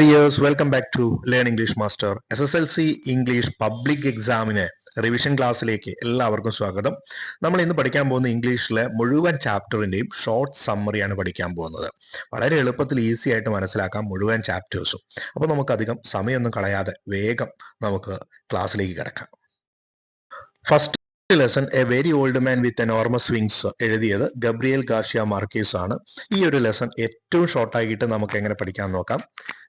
Years welcome back to learn English master S S L C English public എക്സാമിന് revision ക്ലാസ്സിലേക്ക് എല്ലാവർക്കും സ്വാഗതം. നമ്മൾ ഇന്ന് പഠിക്കാൻ പോകുന്ന ഇംഗ്ലീഷിലെ മുഴുവൻ ചാപ്റ്ററിന്റെയും ഷോർട്ട് സമ്മറിയാണ് പഠിക്കാൻ പോകുന്നത്. വളരെ എളുപ്പത്തിൽ ഈസി ആയിട്ട് മനസ്സിലാക്കാം മുഴുവൻ ചാപ്റ്റേഴ്സും അപ്പോൾ നമുക്ക് അധികം സമയമൊന്നും കളയാതെ വേഗം നമുക്ക് ക്ലാസ്സിലേക്ക് കിടക്കാം. First lesson a very old man with enormous wings എഴുതിയത് ഗബ്രിയൽ ഗാർഷ്യ മാർക്കേസ് ആണ്. ഈ ഒരു ലെസൺ ഏറ്റവും ഷോർട്ടായിട്ട് നമുക്ക് എങ്ങനെ പഠിക്കാൻ നോക്കാം.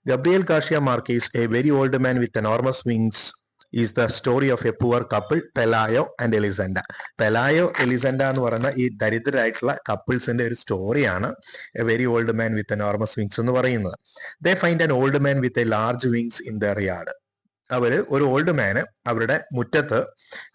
Gabriel Garcia Marquez a very old man with enormous wings is the story of a poor couple Pelayo and Elisenda Pelayo Elisenda എന്ന് പറയുന്ന ഈ ദരിദ്രരായിട്ടുള്ള കപ്പിൾസിന്റെ ഒരു സ്റ്റോറിയാണ് a very old man with enormous wings എന്ന് പറയുന്നത്. They find an old man with a large wings in their yard അവർ ഒരു ഓൾഡ് മാന് അവരുടെ മുറ്റത്ത്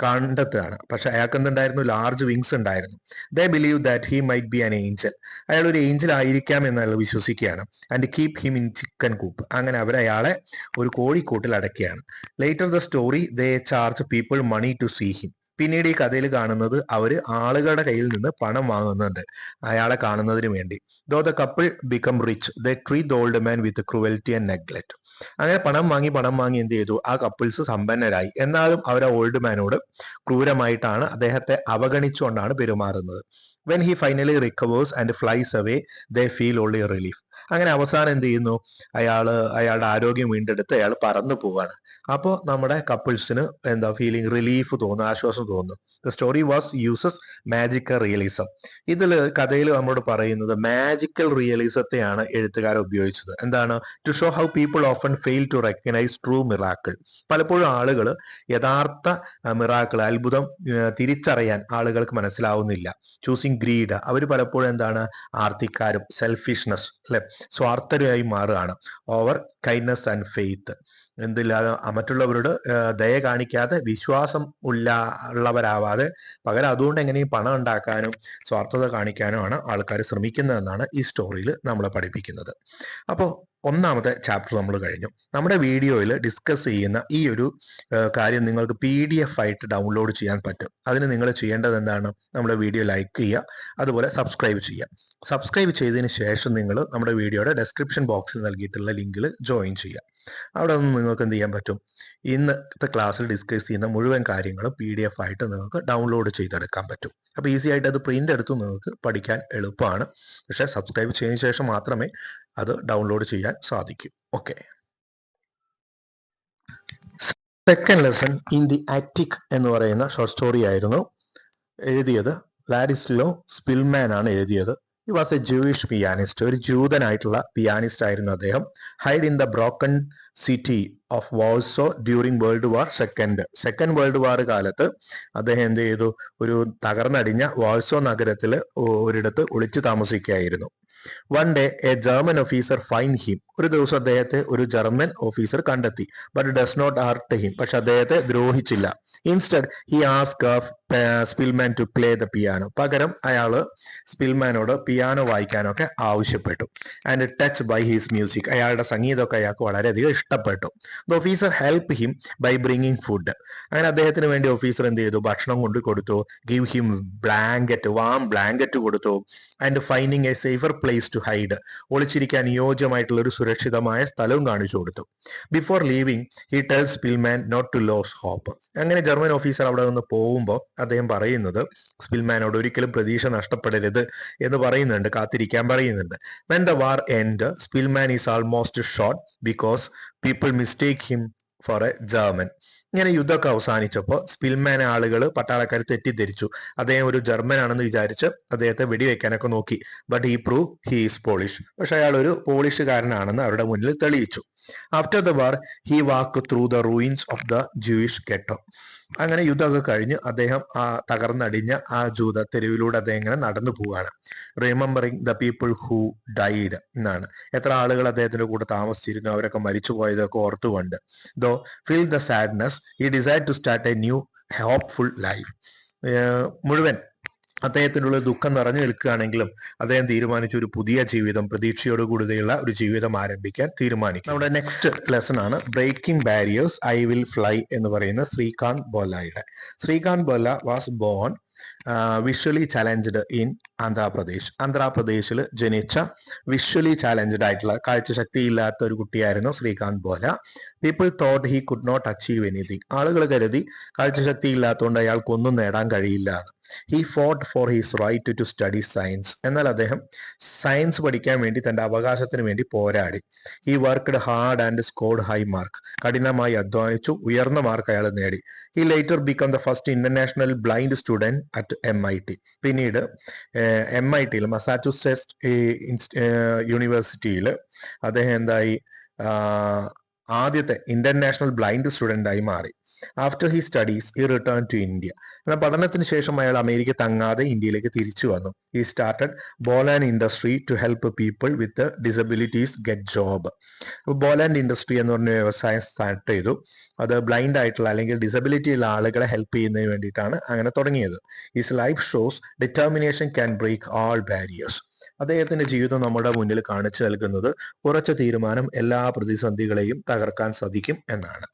കണ്ടെത്തുകയാണ്. പക്ഷെ അയാൾക്ക് എന്തുണ്ടായിരുന്നു ലാർജ് വിങ്സ് ഉണ്ടായിരുന്നു. The believe that he might be an angel അയാൾ ഒരു ഏഞ്ചൽ ആയിരിക്കാം എന്നുള്ള വിശ്വസിക്കുകയാണ്. And keep him in chicken coop അങ്ങനെ അവർ അയാളെ ഒരു കോഴിക്കൂട്ടിൽ അടക്കുകയാണ്. Later the story they charge people money to see him പിന്നീട് ഈ കഥയിൽ കാണുന്നത് അവർ ആളുകളുടെ കയ്യിൽ നിന്ന് പണം വാങ്ങുന്നുണ്ട് അയാളെ കാണുന്നതിന് വേണ്ടി. Though the couple become rich the treat the old man with cruelty and neglect അങ്ങനെ പണം വാങ്ങി പണം വാങ്ങി എന്ത് ചെയ്തു? ആ കപ്പിൾസ് സമ്പന്നരായി. എന്നാലും അവർ ആ ഓൾഡ് മാനോട് ക്രൂരമായിട്ടാണ് അദ്ദേഹത്തെ അവഗണിച്ചുകൊണ്ടാണ് പെരുമാറുന്നത്. When he finally recovers and flies away they feel only relief അങ്ങനെ അവസാനം എന്ത് ചെയ്യുന്നു? അയാൾ അയാളുടെ ആരോഗ്യം വീണ്ടെടുത്ത് അയാൾ പറന്നു പോവാണ്. അപ്പോൾ നമ്മുടെ കപ്പിൾസിന് എന്താ ഫീലിംഗ് റിലീഫ് തോന്നുന്നു ആശ്വാസം തോന്നുന്നു. The story was uses magical realism ഇതിൽ കഥയിൽ നമ്മളോട് പറയുന്നത് മാജിക്കൽ റിയലിസത്തെയാണ് എഴുത്തുകാർ ഉപയോഗിച്ചത്. എന്താണ്? To show how people often fail to recognise true miracle പലപ്പോഴും ആളുകൾ യഥാർത്ഥ മിറാക്കിൾ അത്ഭുതം തിരിച്ചറിയാൻ ആളുകൾക്ക് മനസ്സിലാവുന്നില്ല. ചൂസിങ് ഗ്രീഡ് അവർ പലപ്പോഴും എന്താണ്? ആർത്തിക്കാരും സെൽഫിഷ്നെസ് അല്ലെ? സ്വാർത്ഥരായി മാറുകയാണ്. ഓവർ കൈൻഡ്നസ് ആൻഡ് ഫെയ്ത്ത് എന്തില്ലാതെ മറ്റുള്ളവരോട് ദയ കാണിക്കാതെ വിശ്വാസം ഉള്ള ഉള്ളവരാവാതെ പകരം അതുകൊണ്ട് എങ്ങനെയും പണം ഉണ്ടാക്കാനും സ്വാർത്ഥത കാണിക്കാനും ആണ് ആൾക്കാർ ശ്രമിക്കുന്നതെന്നാണ് ഈ സ്റ്റോറിയിൽ നമ്മളെ പഠിപ്പിക്കുന്നത്. അപ്പോൾ ഒന്നാമത്തെ ചാപ്റ്റർ നമ്മൾ കഴിഞ്ഞു. നമ്മുടെ വീഡിയോയിൽ ഡിസ്കസ് ചെയ്യുന്ന ഈ ഒരു കാര്യം നിങ്ങൾക്ക് പി ഡി എഫ് ആയിട്ട് ഡൗൺലോഡ് ചെയ്യാൻ പറ്റും. അതിന് നിങ്ങൾ ചെയ്യേണ്ടത് എന്താണ്? നമ്മുടെ വീഡിയോ ലൈക്ക് ചെയ്യുക അതുപോലെ സബ്സ്ക്രൈബ് ചെയ്യുക. സബ്സ്ക്രൈബ് ചെയ്തതിന് ശേഷം നിങ്ങൾ നമ്മുടെ വീഡിയോയുടെ ഡെസ്ക്രിപ്ഷൻ ബോക്സിൽ നൽകിയിട്ടുള്ള ലിങ്കിൽ ജോയിൻ ചെയ്യുക. അവിടെ നിന്ന് നിങ്ങൾക്ക് എന്ത് ചെയ്യാൻ പറ്റും? ഇന്നത്തെ ക്ലാസ്സിൽ ഡിസ്കസ് ചെയ്യുന്ന മുഴുവൻ കാര്യങ്ങളും പി ഡി എഫ് ആയിട്ട് നിങ്ങൾക്ക് ഡൗൺലോഡ് ചെയ്തെടുക്കാൻ പറ്റും. അപ്പോൾ ഈസി ആയിട്ട് അത് പ്രിന്റ് എടുത്ത് നിങ്ങൾക്ക് പഠിക്കാൻ എളുപ്പമാണ്. പക്ഷേ സബ്സ്ക്രൈബ് ചെയ്തതിനു ശേഷം മാത്രമേ അത് ഡൗൺലോഡ് ചെയ്യാൻ സാധിക്കൂ. Okay second lesson in the attic എന്ന് പറയുന്ന ഷോർട്ട് സ്റ്റോറി ആയിരുന്നു. എഴുതിയത് ലാരിസ്ലോ സ്പിൽമാൻ ആണ് എഴുതിയത്. ഈ വാസ് എ ജൂയിഷ് പിയാനിസ്റ്റ് ഒരു ജൂതനായിട്ടുള്ള പിയാനിസ്റ്റ് ആയിരുന്നു അദ്ദേഹം. Hide in the broken city of Warsaw during world war second second world war കാലത്ത് അദ്ദേഹം എന്ത് ചെയ്തു? ഒരു തകർന്നടിഞ്ഞ വാൾസോ നഗരത്തിൽ ഒരിടത്ത് ഒളിച്ചു താമസിക്കുകയായിരുന്നു. One day a German officer find him ഒരു ദിവസം അദ്ദേഹത്തെ ഒരു ജർമ്മൻ ഓഫീസർ കണ്ടെത്തി but does not hurt him പക്ഷെ അദ്ദേഹത്തെ ദ്രോഹിച്ചില്ല. Instead he ask Szpilman to play the piano പകരം അയാൾ സ്പിൽമാനോട് പിയാനോ വായിക്കാനൊക്കെ ആവശ്യപ്പെട്ടു. And touch by his music അയാളുടെ സംഗീതമൊക്കെ അയാൾക്ക് വളരെയധികം ഇഷ്ടപ്പെട്ടു. The officer help him by bringing food അങ്ങനെ അദ്ദേഹത്തിന് വേണ്ടി ഓഫീസർ എന്ത് ചെയ്തു? ഭക്ഷണം കൊണ്ട് കൊടുത്തു. Give him blanket warm blanket കൊടുത്തു. And finding a safer place to hide ഒളിച്ചിരിക്കാൻ അനുയോജ്യമായിട്ടുള്ള ഒരു സുരക്ഷിതമായ സ്ഥലവും കാണിച്ചു കൊടുത്തു. Before leaving he tells Szpilman not to lose hope അങ്ങനെ ജർമ്മൻ ഓഫീസർ അവിടെ നിന്ന് പോകുമ്പോൾ അദ്ദേഹം പറയുന്നത് സ്പിൽമാനോട് ഒരിക്കലും പ്രതീക്ഷ നഷ്ടപ്പെടരുത് എന്ന് പറയുന്നുണ്ട് കാത്തിരിക്കാൻ പറയുന്നുണ്ട്. When the war end Szpilman is almost shot because people mistake him for a German ഇങ്ങനെ യുദ്ധമൊക്കെ അവസാനിച്ചപ്പോൾ സ്പിൽമാൻ ആളുകൾ പട്ടാളക്കാർ തെറ്റിദ്ധരിച്ചു. അദ്ദേഹം ഒരു ജർമ്മൻ ആണെന്ന് വിചാരിച്ച് അദ്ദേഹത്തെ വെടിവെക്കാനൊക്കെ നോക്കി. ബട്ട് ഈ പ്രൂവ് ഹി ഈസ് പോളിഷ് പക്ഷെ അയാൾ ഒരു പോളിഷുകാരനാണെന്ന് അവരുടെ മുന്നിൽ തെളിയിച്ചു. After the war he walk through the ruins of the Jewish ghetto അങ്ങനെ യുദ്ധമൊക്കെ കഴിഞ്ഞ് അദ്ദേഹം ആ തകർന്നടിഞ്ഞ ആ ജൂത തെരുവിലൂടെ അദ്ദേഹം ഇങ്ങനെ നടന്നു പോവുകയാണ്. Remembering the people who died എന്നാണ്. എത്ര ആളുകൾ അദ്ദേഹത്തിന്റെ കൂടെ താമസിച്ചിരുന്നു അവരൊക്കെ മരിച്ചു പോയതൊക്കെ ഓർത്തുകൊണ്ട് though feel the sadness he decide to start a new hopeful life മുഴുവൻ അദ്ദേഹത്തിനുള്ള ദുഃഖം നിറഞ്ഞു നിൽക്കുകയാണെങ്കിലും അദ്ദേഹം തീരുമാനിച്ച ഒരു പുതിയ ജീവിതം പ്രതീക്ഷയോട് കൂടുതലുള്ള ഒരു ജീവിതം ആരംഭിക്കാൻ തീരുമാനിക്കും. നമ്മുടെ നെക്സ്റ്റ് ലെസൺ ആണ് breaking barriers I will fly എന്ന് പറയുന്ന Srikanth ബോലയുടെ. Srikanth Bolla was born visually challenged in Andhra Pradesh. ആന്ധ്രാപ്രദേശിൽ ജനിച്ച വിഷ്വലി ചാലഞ്ചഡ് ആയിട്ടുള്ള കാഴ്ചശക്തി ഇല്ലാത്ത ഒരു കുട്ടിയായിരുന്നു Srikanth Bolla. People thought he could not achieve anything ആളുകൾ കരുതി കാഴ്ചശക്തി ഇല്ലാത്തതുകൊണ്ട് അയാൾക്കൊന്നും നേടാൻ കഴിയില്ല he fought for his right to study science എന്നാൽ അദ്ദേഹം സയൻസ് പഠിക്കാൻ വേണ്ടി തന്റെ അവകാശത്തിന് വേണ്ടി പോരാടി. He worked hard and scored high mark കഠിനമായി അധ്വാനിച്ചു ഉയർന്ന മാർക്ക് അയാൾ നേടി. He later become the first international blind student at M I T പിന്നീട് എം ഐ ടിയിൽ മസാച്യൂസെറ്റ് യൂണിവേഴ്സിറ്റിയിൽ അദ്ദേഹം എന്തായി? ആദ്യത്തെ ഇന്റർനാഷണൽ ബ്ലൈൻഡ് സ്റ്റുഡന്റ് ആയി മാറി. After he studies he return to India എന്നാൽ പഠനത്തിന് ശേഷം അയാൾ അമേരിക്ക തങ്ങാതെ ഇന്ത്യയിലേക്ക് തിരിച്ചു വന്നു. He started Bollant industry to help people with disabilities get job Bollant industry എന്ന് പറഞ്ഞ വ്യവസായം സ്റ്റാർട്ട് ചെയ്തു. അത് ബ്ലൈൻഡ് ആയിട്ടുള്ള അല്ലെങ്കിൽ ഡിസബിലിറ്റി ഉള്ള ആളുകളെ ഹെൽപ്പ് ചെയ്യുന്നതിന് വേണ്ടിയിട്ടാണ് അങ്ങനെ തുടങ്ങിയത്. His life shows determination can break all barriers അദ്ദേഹത്തിന്റെ ജീവിതം നമ്മുടെ മുന്നിൽ കാണിച്ചു നൽകുന്നത് ഉറച്ച തീരുമാനം എല്ലാ പ്രതിസന്ധികളെയും തകർക്കാൻ സാധിക്കും എന്നാണ്.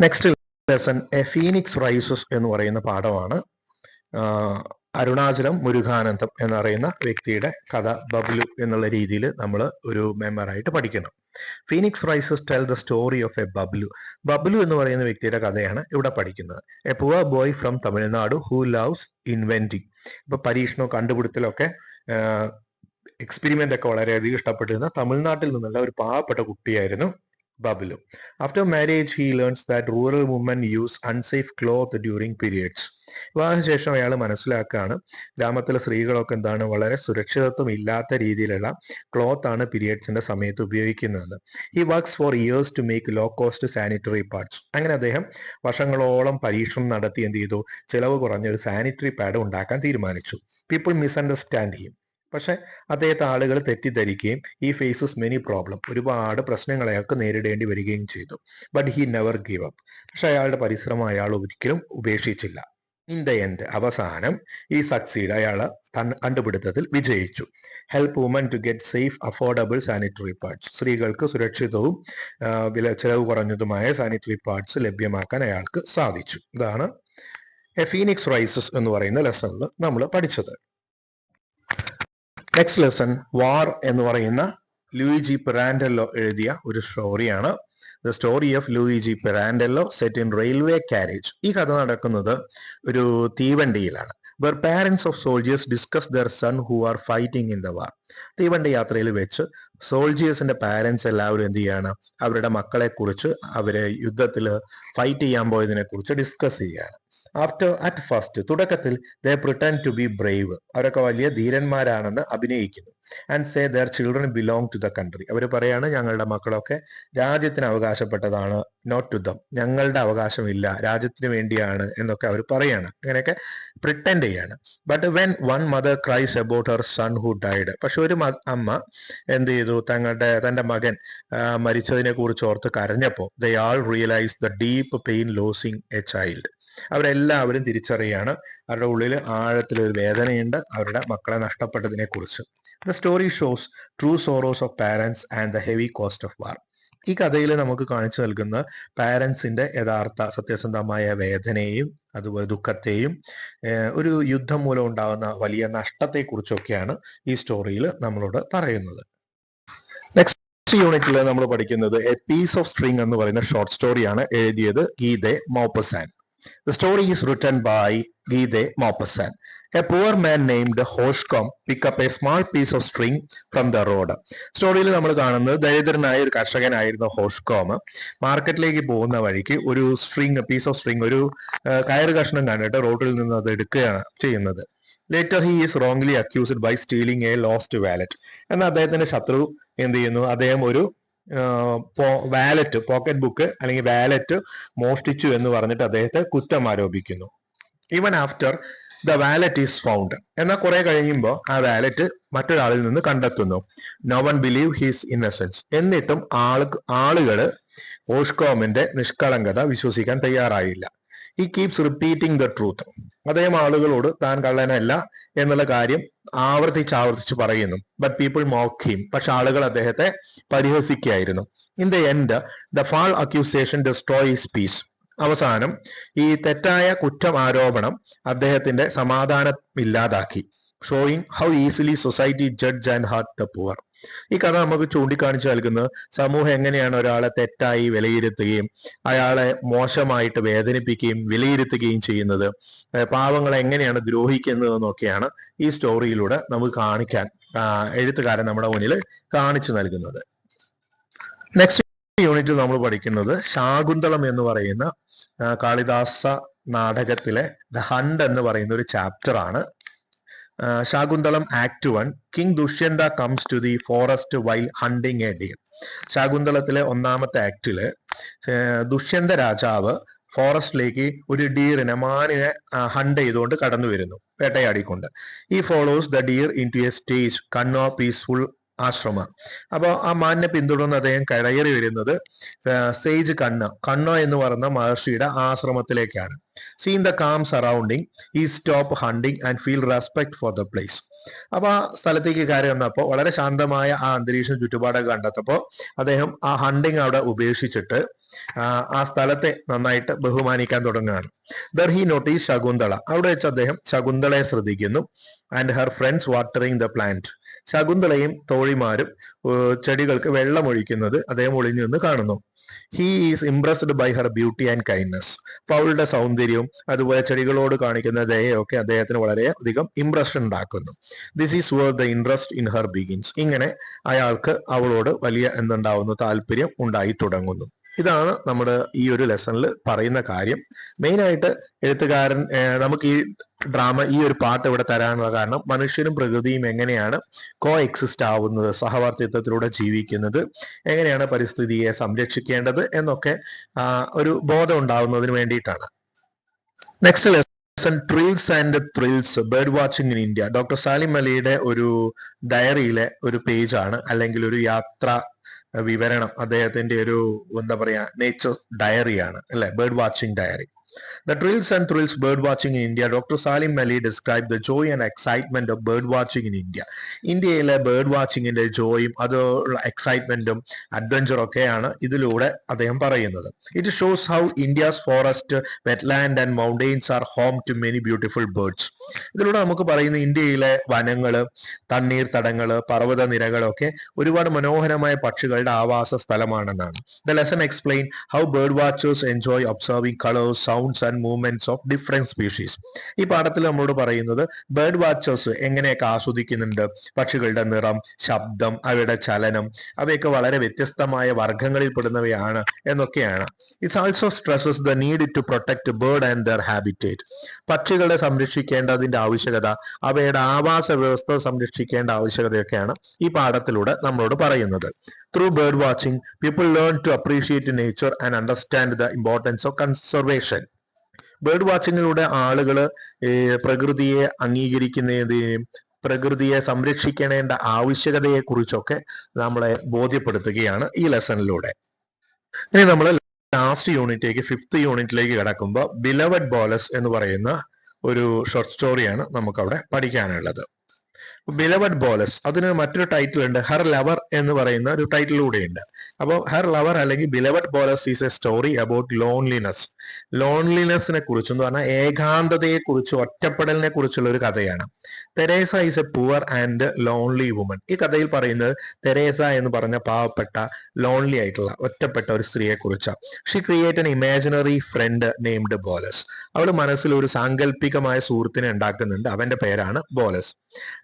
Next lesson a phoenix rises എന്ന് പറയുന്ന പാഠമാണ്. അരുണാചലം മുരുകാനന്ദം എന്നറിയുന്ന വ്യക്തിയുടെ കഥ ബബ്ലു എന്നുള്ള രീതിയിൽ നമ്മൾ ഒരു മെമ്പറായിട്ട് പഠിക്കണം. Phoenix rises tell the story of a Bablu Bablu എന്ന് പറയുന്ന വ്യക്തിയുടെ കഥയാണ് ഇവിടെ പഠിക്കുന്നത്. A poor boy from Tamil Nadu who loves inventing ഇപ്പൊ പരീക്ഷണവും കണ്ടുപിടുത്തലൊക്കെ എക്സ്പെരിമെന്റ് ഒക്കെ വളരെയധികം ഇഷ്ടപ്പെട്ടിരുന്ന തമിഴ്നാട്ടിൽ നിന്നുള്ള ഒരു പാവപ്പെട്ട കുട്ടിയായിരുന്നു Bablu after marriage he learns that rural woman use unsafe cloth during periods വിവാഹശേഷം അയാൾ മനസ്സിലാക്കുകയാണ് ഗ്രാമത്തിലെ സ്ത്രീകളൊക്കെ എന്താണ് വളരെ സുരക്ഷിതത്വം ഇല്ലാത്ത രീതിയിലുള്ള ക്ലോത്ത് ആണ് പീരിയഡ്സിന്റെ സമയത്ത് ഉപയോഗിക്കുന്നത്. He works for years to make low cost sanitary pads അങ്ങനെ അദ്ദേഹം വർഷങ്ങളോളം പരീക്ഷണം നടത്തി എന്ത് ചെയ്തു? ചിലവ് കുറഞ്ഞ ഒരു സാനിറ്ററി പാഡ് ഉണ്ടാക്കാൻ തീരുമാനിച്ചു. പീപ്പിൾ മിസ്അണ്ടർസ്റ്റാൻഡ് ചെയ്യും പക്ഷെ അദ്ദേഹത്തെ ആളുകൾ തെറ്റിദ്ധരിക്കുകയും ഈ ഫേസസ് മെനി പ്രോബ്ലം ഒരുപാട് പ്രശ്നങ്ങൾ അയാൾക്ക് നേരിടേണ്ടി വരികയും ചെയ്തു. But he never give up പക്ഷെ അയാളുടെ പരിശ്രമം അയാൾ ഒരിക്കലും ഉപേക്ഷിച്ചില്ല. ഇൻ ദ എൻഡ് അവസാനം ഈ സക്സീഡ് അയാൾ കണ്ടുപിടുത്തത്തിൽ വിജയിച്ചു. Help woman to get safe affordable sanitary pads സ്ത്രീകൾക്ക് സുരക്ഷിതവും വില ചെലവ് കുറഞ്ഞതുമായ സാനിറ്ററി പാർട്സ് ലഭ്യമാക്കാൻ അയാൾക്ക് സാധിച്ചു. ഇതാണ് എ ഫീനിക്സ് റൈസസ് എന്ന് പറയുന്ന ലെസണിൽ നമ്മൾ പഠിച്ചത്. നെക്സ്റ്റ് ലെസൺ വാർ എന്ന് പറയുന്ന ലൂയിജി പെറാൻഡല്ലോ എഴുതിയ ഒരു സ്റ്റോറിയാണ് the story of Luigi Pirandello set in railway carriage ഈ കഥ നടക്കുന്നത് ഒരു തീവണ്ടിയിലാണ്. Where parents of soldiers discuss their son who are fighting in the war തീവണ്ടി യാത്രയിൽ വെച്ച് സോൾജിയേഴ്സിന്റെ പാരൻസ് എല്ലാവരും എന്ത് ചെയ്യാണ്? അവരുടെ മക്കളെ കുറിച്ച് അവരെ യുദ്ധത്തിൽ ഫൈറ്റ് ചെയ്യാൻ പോയതിനെ കുറിച്ച് ഡിസ്കസ് ചെയ്യുകയാണ്. ആഫ്റ്റർ അറ്റ് ഫസ്റ്റ് തുടക്കത്തിൽ the pretend to be brave അവരൊക്കെ വലിയ ധീരന്മാരാണെന്ന് അഭിനയിക്കുന്നു. And say their children belong to the country അവർ പറയാണ് ഞങ്ങളുടെ മക്കളൊക്കെ രാജ്യത്തിന് അവകാശപ്പെട്ടതാണ്. നോട്ട് ടു ദം ഞങ്ങളുടെ അവകാശമില്ല. രാജ്യത്തിന് വേണ്ടിയാണ് എന്നൊക്കെ അവർ പറയാണ്. അങ്ങനെയൊക്കെ പ്രിട്ടൻഡ് ചെയ്യാണ്. But when one mother cries about her son who died പക്ഷെ ഒരു അമ്മ എന്ത് ചെയ്തു? തങ്ങളുടെ തന്റെ മകൻ മരിച്ചതിനെ കുറിച്ച് ഓർത്ത് കരഞ്ഞപ്പോൾ the all realise the deep pain losing a child അവരെല്ലാവരും തിരിച്ചറിയാണ് അവരുടെ ഉള്ളിൽ ആഴത്തിൽ ഒരു വേദനയുണ്ട് അവരുടെ മക്കളെ നഷ്ടപ്പെട്ടതിനെ കുറിച്ച് the story shows true sorrows of parents and the heavy cost of war ഈ കഥയിൽ നമുക്ക് കാണിച്ചു നൽകുന്ന പാരൻസിന്റെ യഥാർത്ഥ സത്യസന്ധമായ വേദനയും അതുപോലെ ദുഃഖത്തെയും ഒരു യുദ്ധം മൂലം ഉണ്ടാകുന്ന വലിയ നഷ്ടത്തെക്കുറിച്ചൊക്കെയാണ് ഈ സ്റ്റോറിയിൽ നമ്മളോട് പറയുന്നത്. നെക്സ്റ്റ് യൂണിറ്റിൽ നമ്മൾ പഠിക്കുന്നത് എ പീസ് ഓഫ് സ്ട്രിങ് എന്ന് പറയുന്ന ഷോർട്ട് സ്റ്റോറിയാണ് എഴുതിയത് ഗീതെ മോപ്പസാൻ. The story is written by Gide Maupassant. A poor man named Hoshkom pick up a small piece of string from the road. സ്റ്റോറിയിൽ നമ്മൾ കാണുന്നത് ദരിദ്രനായ ഒരു കർഷകനായിരുന്ന ഹോഷ്കോം മാർക്കറ്റിലേക്ക് പോകുന്ന വഴിക്ക് ഒരു സ്ട്രിങ് പീസ് ഓഫ് സ്ട്രിങ് ഒരു കയറ് കഷ്ണം കണ്ടിട്ട് റോഡിൽ നിന്ന് അത് എടുക്കുകയാണ് ചെയ്യുന്നത് later he is wrongly accused by stealing a lost wallet എന്നാൽ അദ്ദേഹത്തിന്റെ ശത്രു എന്ത് ചെയ്യുന്നു അദ്ദേഹം ഒരു വാലറ്റ് പോക്കറ്റ് ബുക്ക് അല്ലെങ്കിൽ വാലറ്റ് മോഷ്ടിച്ചു എന്ന് പറഞ്ഞിട്ട് അദ്ദേഹത്തെ കുറ്റം ആരോപിക്കുന്നു. Even after the wallet is found എന്നാൽ കുറെ കഴിയുമ്പോൾ ആ വാലറ്റ് മറ്റൊരാളിൽ നിന്ന് കണ്ടെത്തുന്നു. No one believe his innocence എന്നിട്ടും ആൾ ആളുകൾ ഓഷ്കോമിന്റെ നിഷ്കളങ്കത വിശ്വസിക്കാൻ തയ്യാറായില്ല. ഈ കീപ്സ് റിപ്പീറ്റിംഗ് ദ ട്രൂത്ത് അദ്ദേഹം ആളുകളോട് താൻ കള്ളനല്ല എന്നുള്ള കാര്യം ആവർത്തിച്ച് ആവർത്തിച്ച് പറയുന്നു. ബട്ട് പീപ്പിൾ മോക്ക് ഹിം പക്ഷെ ആളുകൾ അദ്ദേഹത്തെ പരിഹസിക്കുകയായിരുന്നു. In the end the false accusation destroy his peace അവസാനം ഈ തെറ്റായ കുറ്റം ആരോപണം അദ്ദേഹത്തിന്റെ സമാധാനം ഇല്ലാതാക്കി. Showing how easily society judge and hurt the poor ഈ കഥ നമുക്ക് ചൂണ്ടിക്കാണിച്ചു നൽകുന്നത് സമൂഹം എങ്ങനെയാണ് ഒരാളെ തെറ്റായി വിലയിരുത്തുകയും അയാളെ മോശമായിട്ട് വേദനിപ്പിക്കുകയും വിലയിരുത്തുകയും ചെയ്യുന്നത് പാവങ്ങൾ എങ്ങനെയാണ് ദ്രോഹിക്കുന്നത് എന്നൊക്കെയാണ് ഈ സ്റ്റോറിയിലൂടെ നമുക്ക് കാണിക്കാൻ എഴുത്തുകാരൻ നമ്മുടെ മുന്നിൽ കാണിച്ചു നൽകുന്നത്. നെക്സ്റ്റ് യൂണിറ്റിൽ നമ്മൾ പഠിക്കുന്നത് ശാകുന്തളം എന്ന് പറയുന്ന കാളിദാസ നാടകത്തിലെ ദ ഹണ്ട് എന്ന് പറയുന്ന ഒരു ചാപ്റ്റർ ആണ്. Shakuntalam act one king Dushyanta comes to the forest while hunting a deer ശാകുന്തളത്തിലെ ഒന്നാമത്തെ ആക്ടിൽ ദുഷ്യന്ത രാജാവ് ഫോറസ്റ്റിലേക്ക് ഒരു ഡീറിനെ മാനിനെ ഹണ്ട് ചെയ്തുകൊണ്ട് കടന്നു വരുന്നു വേട്ടയാടിക്കൊണ്ട്. He follows the deer into a stage Kanva peaceful ashram. അപ്പോൾ ആ മാനിനെ പിന്തുടർന്ന് അദ്ദേഹം കയറി വരുന്നത് സേജ് കണ്ണ കണ്ണ എന്ന് പറയുന്ന മഹർഷിയുടെ ആശ്രമത്തിലേക്കാണ്. Seeing the calm surrounding he stop hunting and feel respect for the place അപ്പൊ ആ സ്ഥലത്തേക്ക് കയറി വന്നപ്പോൾ വളരെ ശാന്തമായ ആ അന്തരീക്ഷം ചുറ്റുപാടൊക്കെ കണ്ടെത്തപ്പോൾ അദ്ദേഹം ആ ഹണ്ടിങ് അവിടെ ഉപേക്ഷിച്ചിട്ട് ആ, ആ സ്ഥലത്തെ നന്നായിട്ട് ബഹുമാനിക്കാൻ തുടങ്ങുകയാണ്. There he notice Shakuntala. അവിടെ വെച്ച് അദ്ദേഹം ശകുന്തളയെ ശ്രദ്ധിക്കുന്നു and her friends watering the plant ശകുന്തളയും തോഴിമാരും ചെടികൾക്ക് വെള്ളമൊഴിക്കുന്നത് അദ്ദേഹം ഒളിഞ്ഞു നിന്ന് കാണുന്നു. He is impressed by her beauty and kindness അപ്പൊ അവളുടെ സൗന്ദര്യവും അതുപോലെ ചെടികളോട് കാണിക്കുന്ന ദയയൊക്കെ അദ്ദേഹത്തിന് വളരെ അധികം ഇംപ്രഷൻ ഉണ്ടാക്കുന്നു. This is where the interest in her begins ഇങ്ങനെ അയാൾക്ക് അവളോട് വലിയ എന്തുണ്ടാവുന്നു താല്പര്യം ഉണ്ടായി തുടങ്ങുന്നു. ഇതാണ് നമ്മുടെ ഈ ഒരു ലെസണിൽ പറയുന്ന കാര്യം. മെയിനായിട്ട് എഴുത്തുകാരൻ നമുക്ക് ഈ ഡ്രാമ ഈ ഒരു പാട്ട് ഇവിടെ തരാനുള്ള കാരണം മനുഷ്യനും പ്രകൃതിയും എങ്ങനെയാണ് കോ എക്സിസ്റ്റ് ആവുന്നത് സഹവർത്തിത്വത്തിലൂടെ ജീവിക്കുന്നത് എങ്ങനെയാണ് പരിസ്ഥിതിയെ സംരക്ഷിക്കേണ്ടത് എന്നൊക്കെ ഒരു ബോധം ഉണ്ടാവുന്നതിന് വേണ്ടിയിട്ടാണ്. Next lesson trills and thrills bird watching in India doctor Salim അലിയുടെ ഒരു ഡയറിയിലെ ഒരു പേജാണ് അല്ലെങ്കിൽ ഒരു യാത്ര വിവരണം അദ്ദേഹത്തിന്റെ ഒരു എന്താ പറയാ നേച്ചർ ഡയറിയാണ് അല്ലെ? Bird watching diary The Trills and Thrills Birdwatching in India, Dr. Salim Ali described the joy and excitement of birdwatching in India. ഇന്ത്യയിലെ ബേർഡ് വാച്ചിങ്ങിന്റെ ജോയും അതുള്ള എക്സൈറ്റ്മെന്റും അഡ്വഞ്ചറും ഒക്കെയാണ് ഇതിലൂടെ അദ്ദേഹം പറയുന്നത് it shows how India's forest wetland and mountains are home to many beautiful birds ഇതിലൂടെ നമുക്ക് പറയുന്ന ഇന്ത്യയിലെ വനങ്ങൾ തണ്ണീർ തടങ്ങൾ പർവത നിരകളൊക്കെ ഒരുപാട് മനോഹരമായ പക്ഷികളുടെ ആവാസ സ്ഥലമാണെന്നാണ് the lesson explain how bird watchers enjoy observing colours sounds and movements of different species ഈ പാഠത്തിൽ നമ്മളോട് പറയുന്നത് ബേർഡ് വാച്ചേഴ്സ് എങ്ങനെയൊക്കെ ആസ്വദിക്കുന്നുണ്ട്? പക്ഷികളുടെ നിറം ശബ്ദം അവയുടെ ചലനം അവയൊക്കെ വളരെ വ്യത്യസ്തമായ വർഗങ്ങളിൽ പെടുന്നവയാണ് എന്നൊക്കെയാണ്. It's also stresses the need to protect bird and their habitat പക്ഷികളെ സംരക്ഷിക്കേണ്ടതിന്റെ ആവശ്യകത അവയുടെ ആവാസ വ്യവസ്ഥ സംരക്ഷിക്കേണ്ട ആവശ്യകതയൊക്കെയാണ് ഈ പാഠത്തിലൂടെ നമ്മളോട് പറയുന്നത്. Through bird watching, people learn to appreciate nature and understand the importance of conservation. Bird വാച്ചിങ്ങിലൂടെ ആളുകൾ പ്രകൃതിയെ അംഗീകരിക്കുന്നതിനെയും പ്രകൃതിയെ സംരക്ഷിക്കേണ്ട ആവശ്യകതയെക്കുറിച്ചൊക്കെ നമ്മളെ ബോധ്യപ്പെടുത്തുകയാണ് ഈ ലെസണിലൂടെ ഇനി നമ്മൾ ലാസ്റ്റ് യൂണിറ്റിലേക്ക് ഫിഫ്ത്ത് യൂണിറ്റിലേക്ക് കിടക്കുമ്പോൾ ബിലവഡ് ബോലസ് എന്ന് പറയുന്ന ഒരു ഷോർട്ട് സ്റ്റോറിയാണ് നമുക്കവിടെ പഠിക്കാനുള്ളത് ബിലവഡ് ബോലസ് അതിന് മറ്റൊരു ടൈറ്റിൽ ഉണ്ട്. ഹർ ലവർ എന്ന് പറയുന്ന ഒരു ടൈറ്റിൽ കൂടെ ഉണ്ട് അപ്പോൾ ഹർ ലവർ അല്ലെങ്കിൽ beloved Boles is a story about loneliness ലോൺലിനെസ്സിനെ കുറിച്ചും എന്ന് പറഞ്ഞാൽ ഏകാന്തതയെ കുറിച്ച് ഒറ്റപ്പെടലിനെ കുറിച്ചുള്ള ഒരു കഥയാണ്. Teresa is a poor and lonely woman ഈ കഥയിൽ പറയുന്നത് തെരേസ എന്ന് പറഞ്ഞ പാവപ്പെട്ട ലോൺലി ആയിട്ടുള്ള ഒറ്റപ്പെട്ട ഒരു സ്ത്രീയെ കുറിച്ചാണ്. She create an imaginary friend named Boles അവൾ മനസ്സിൽ ഒരു സാങ്കല്പികമായ സുഹൃത്തിനെ ഉണ്ടാക്കുന്നുണ്ട്. അവന്റെ പേരാണ് Boles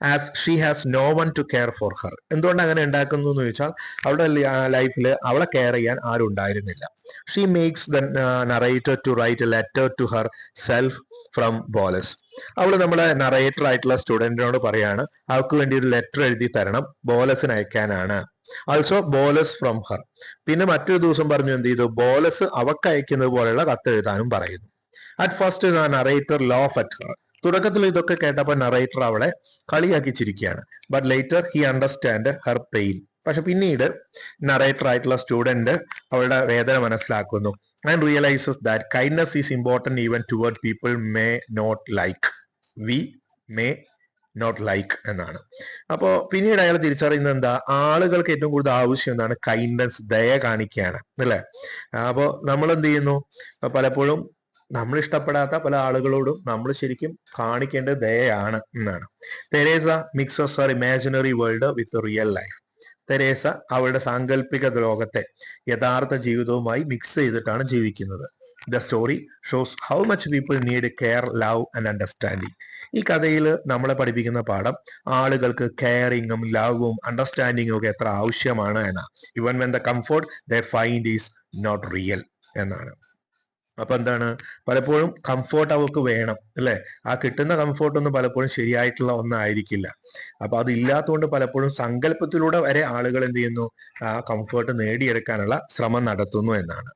as she has no one to care for her എന്തുകൊണ്ട് അങ്ങനെ ഉണ്ടാക്കുന്നു എന്ന് ചോദിച്ചാൽ അവളുടെ ലൈഫിൽ അവളെ കെയർ ചെയ്യാൻ ആരും ഉണ്ടായിരുന്നില്ല. She makes the narrator to write a letter to herself from Boles അവൾ നമ്മളെ നറേറ്റർ ആയിട്ടുള്ള സ്റ്റുഡന്റിനോട് പറയാണ് അവൾക്ക് വേണ്ടി ഒരു ലെറ്റർ എഴുതി തരണം ബോലസിന് അയക്കാനാണ്. ആൾസോ ബോലസ് ഫ്രം ഹർ പിന്നെ മറ്റൊരു ദിവസം പറഞ്ഞു എന്ത് ചെയ്തു? ബോലസ് അവക്ക് അയക്കുന്നത് പോലെയുള്ള കത്ത് എഴുതാനും പറയുന്നു. At first narrator laugh at her തുടക്കത്തിൽ ഇതൊക്കെ കേട്ടപ്പോൾ നറേറ്റർ അവളെ കളിയാക്കി ചിരിക്കുകയാണ് but later he understand her pain പക്ഷെ പിന്നീട് നറേറ്റർ ആയിട്ടുള്ള സ്റ്റുഡന്റ് അവളുടെ വേദന മനസ്സിലാക്കുന്നു. And realises that kindness is important even toward people may not like we may not like എന്നാണ്. അപ്പോൾ പിന്നീട് അയാൾ തിരിച്ചറിയുന്നത് എന്താ? ആളുകൾക്ക് ഏറ്റവും കൂടുതൽ ആവശ്യം എന്താണ്? കൈൻഡൻസ് ദയ കാണിക്കുകയാണ്. അല്ലേ? അപ്പോൾ നമ്മൾ എന്ത് ചെയ്യുന്നു? പലപ്പോഴും നമ്മൾ ഇഷ്ടപ്പെടാത്ത പല ആളുകളോടും നമ്മൾ ശരിക്കും കാണിക്കേണ്ടത് ദയയാണ് എന്നാണ്. Teresa mix of are imaginary world with real life Teresa അവളുടെ സാങ്കല്പിക ലോകത്തെ യഥാർത്ഥ ജീവിതവുമായി മിക്സ് ചെയ്തിട്ടാണ് ജീവിക്കുന്നത്. The story shows how much people need care love and understanding ഈ കഥയിൽ നമ്മളെ പഠിപ്പിക്കുന്ന പാഠം ആളുകൾക്ക് കെയറിങ്ങും ലവും അണ്ടർസ്റ്റാൻഡിങ്ങും ഒക്കെ എത്ര ആവശ്യമാണ് എന്നാണ്. Even when the comfort the find is not real എന്നാണ്. അപ്പൊ എന്താണ്? പലപ്പോഴും കംഫോർട്ട് അവർക്ക് വേണം അല്ലെ? ആ കിട്ടുന്ന കംഫോർട്ട് ഒന്നും പലപ്പോഴും ശരിയായിട്ടുള്ള ഒന്നായിരിക്കില്ല. അപ്പൊ അത് ഇല്ലാത്തതുകൊണ്ട് പലപ്പോഴും സങ്കല്പത്തിലൂടെ വരെ ആളുകൾ എന്ത് ചെയ്യുന്നു? ആ കംഫോർട്ട് നേടിയെടുക്കാനുള്ള ശ്രമം നടത്തുന്നു എന്നാണ്.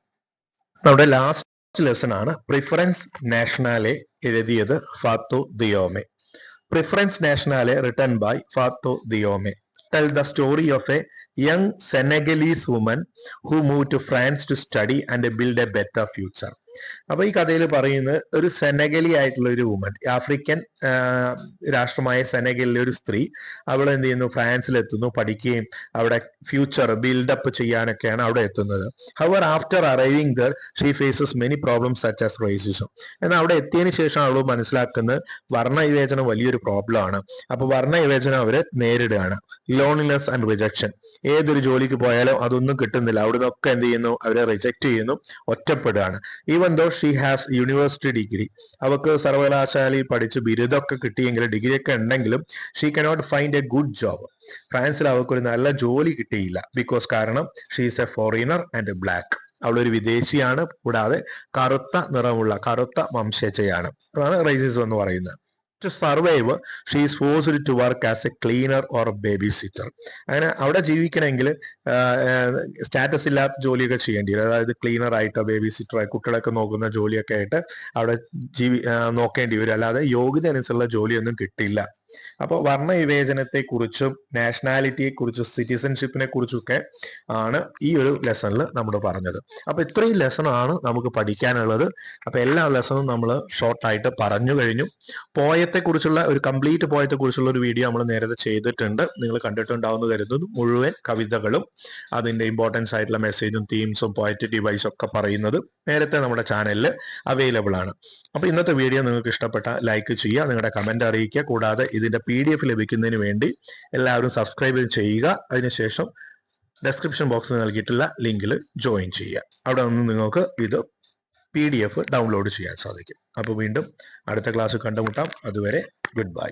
നമ്മുടെ ലാസ്റ്റ് ലെസൺ ആണ് പ്രിഫറൻസ് നാഷണാലെ എഴുതിയത് Fatou Diome. Preference Nationale return by Fatou Diome. Tell the story of a young Senegalese woman who move to France to study and build a better future അപ്പൊ ഈ കഥയിൽ പറയുന്നത് ഒരു സെനഗലി ആയിട്ടുള്ള ഒരു വുമൻ ആഫ്രിക്കൻ രാഷ്ട്രമായ സെനഗലിലെ ഒരു സ്ത്രീ അവൾ എന്ത് ചെയ്യുന്നു? ഫ്രാൻസിലെത്തുന്നു പഠിക്കുകയും അവിടെ ഫ്യൂച്ചർ ബിൽഡപ്പ് ചെയ്യാനൊക്കെയാണ് അവിടെ എത്തുന്നത്. However after arriving there she faces many problems such as racism എന്നാൽ അവിടെ എത്തിയതിനു ശേഷം അവൾ മനസ്സിലാക്കുന്നത് വർണ വിവേചനം വലിയൊരു പ്രോബ്ലം ആണ്. അപ്പൊ വർണ വിവേചനം അവർ നേരിടുകയാണ്. ലോൺലിനെസ് ആൻഡ് റിജക്ഷൻ ഏതൊരു ജോലിക്ക് പോയാലും അതൊന്നും കിട്ടുന്നില്ല. അവിടെ നിന്നൊക്കെ എന്ത് ചെയ്യുന്നു? അവരെ റിജക്ട് ചെയ്യുന്നു. ഒറ്റപ്പെടുകയാണ്. Even though she has university degree അവൾക്ക് സർവകലാശാലയിൽ പഠിച്ച് ബിരുദമൊക്കെ കിട്ടിയെങ്കിലും ഡിഗ്രി ഒക്കെ ഉണ്ടെങ്കിലും she cannot find a good job ഫ്രാൻസിൽ അവൾക്ക് ഒരു നല്ല ജോലി കിട്ടിയില്ല. ബിക്കോസ് കാരണം she is a foreigner and black അവളൊരു വിദേശിയാണ്. കൂടാതെ കറുത്ത നിറമുള്ള കറുത്ത വംശജയാണ്. അതാണ് റൈസിസം എന്ന് പറയുന്നത്. To survive she is forced to work as a cleaner or babysitter അങ്ങനെ അവിടെ ജീവിക്കണമെങ്കിൽ സ്റ്റാറ്റസ് ഇല്ലാത്ത ജോലിയൊക്കെ ചെയ്യേണ്ടി വരും. അതായത് ക്ലീനർ ആയിട്ടോ ബേബി സിറ്റർ ആയി കുട്ടികളൊക്കെ നോക്കുന്ന ജോലിയൊക്കെ ആയിട്ട് അവിടെ ജീവി നോക്കേണ്ടി വരും. അല്ലാതെ യോഗ്യത അനുസരിച്ചുള്ള ജോലിയൊന്നും കിട്ടില്ല. അപ്പോൾ വർണ വിവേചനത്തെക്കുറിച്ചും നാഷണാലിറ്റിയെ കുറിച്ചും സിറ്റിസൺഷിപ്പിനെ കുറിച്ചൊക്കെ ആണ് ഈ ഒരു ലെസണിൽ നമ്മൾ പറഞ്ഞത്. അപ്പൊ ഇത്രയും ലെസൺ ആണ് നമുക്ക് പഠിക്കാനുള്ളത്. അപ്പൊ എല്ലാ ലെസണും നമ്മൾ ഷോർട്ടായിട്ട് പറഞ്ഞു കഴിഞ്ഞു. പോയത്തെ കുറിച്ചുള്ള ഒരു കംപ്ലീറ്റ് പോയത്തെ കുറിച്ചുള്ള ഒരു വീഡിയോ നമ്മൾ നേരത്തെ ചെയ്തിട്ടുണ്ട്. നിങ്ങൾ കണ്ടിട്ടുണ്ടാവുന്ന കരുതുന്നു. മുഴുവൻ കവിതകളും അതിന്റെ ഇമ്പോർട്ടൻസ് ആയിട്ടുള്ള മെസ്സേജും തീംസും പോയറ്റ് ഡിവൈസും ഒക്കെ പറയുന്നത് നേരത്തെ നമ്മുടെ ചാനലിൽ അവൈലബിൾ ആണ്. അപ്പൊ ഇന്നത്തെ വീഡിയോ നിങ്ങൾക്ക് ഇഷ്ടപ്പെട്ട ലൈക്ക് ചെയ്യുക നിങ്ങളുടെ കമന്റ് അറിയിക്കുക. കൂടാതെ ഇതിന്റെ പി ഡി എഫ് ലഭിക്കുന്നതിന് വേണ്ടി എല്ലാവരും സബ്സ്ക്രൈബ് ചെയ്യുക. അതിനുശേഷം ഡെസ്ക്രിപ്ഷൻ ബോക്സിൽ നൽകിയിട്ടുള്ള ലിങ്കിൽ ജോയിൻ ചെയ്യുക. അവിടെ നിന്ന് നിങ്ങൾക്ക് ഇത് പി ഡൗൺലോഡ് ചെയ്യാൻ സാധിക്കും. അപ്പോൾ വീണ്ടും അടുത്ത ക്ലാസ് കണ്ടുമുട്ടാം. അതുവരെ ഗുഡ് ബൈ